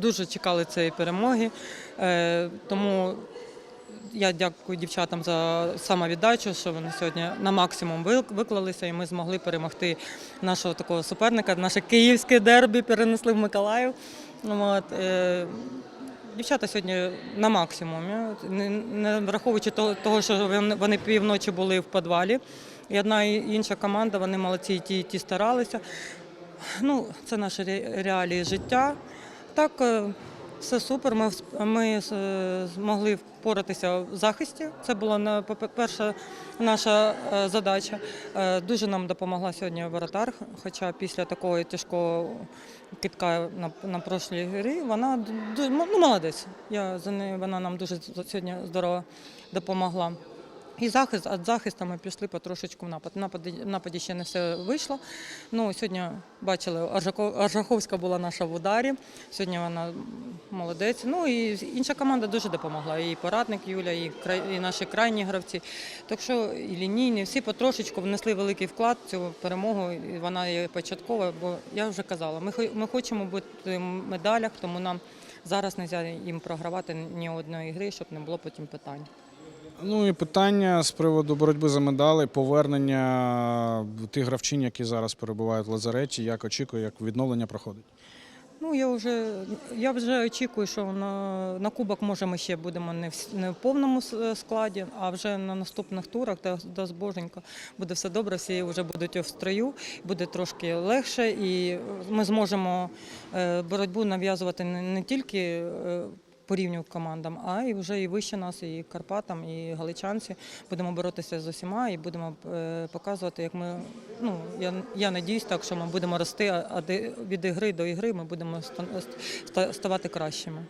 дуже чекали цієї перемоги. Е, Тому я дякую дівчатам за самовіддачу, що вони сьогодні на максимум виклалися, і ми змогли перемогти нашого такого суперника. Наше київське дербі перенесли в Миколаїв. От, е, Дівчата сьогодні на максимумі, не, враховуючи того, що вони півночі були в підвалі. І одна і інша команда, вони молодці, і ті, і ті старалися. Ну, це наші реалії життя. Так, е, все супер. Ми, ми е, змогли впоратися в захисті. Це була перша наша е, задача. Дуже нам допомогла сьогодні воротар, хоча після такого тяжкого китка на, на прошлій грі вона ну, молодець. Я за нею вона нам дуже сьогодні здорово допомогла. І захист, а захисту ми пішли потрошечку в напад. Нападі, нападі ще не все вийшло. Ну, сьогодні бачили, Аржаховська була наша в ударі. Сьогодні вона молодець. Ну і інша команда дуже допомогла. І порадник Юля, і, край- і наші крайні гравці. Так що і лінійні, всі потрошечку внесли великий вклад в цю перемогу. І вона є початкова, бо я вже казала, ми, ми хочемо бути в медалях, тому нам зараз не можна їм програвати ні одної гри, щоб не було потім питань. Ну і питання з приводу боротьби за медалі, повернення тих гравчинь, які зараз перебувають в лазареті. Як очікує, як відновлення проходить? Ну, я вже, я вже очікую, що на, на кубок, може, ми ще будемо не в, не в повному складі, а вже на наступних турах, де дасть Боженька, буде все добре, всі вже будуть в строю, буде трошки легше, і ми зможемо е, боротьбу нав'язувати не, не тільки по рівню командам, а і вже і вище нас, і Карпатам, і Галичанці. Будемо боротися з усіма і будемо е, показувати, як ми. Ну я, я надіюсь так, що ми будемо рости, а від ігри до ігри ми будемо ста- ста- ставати кращими.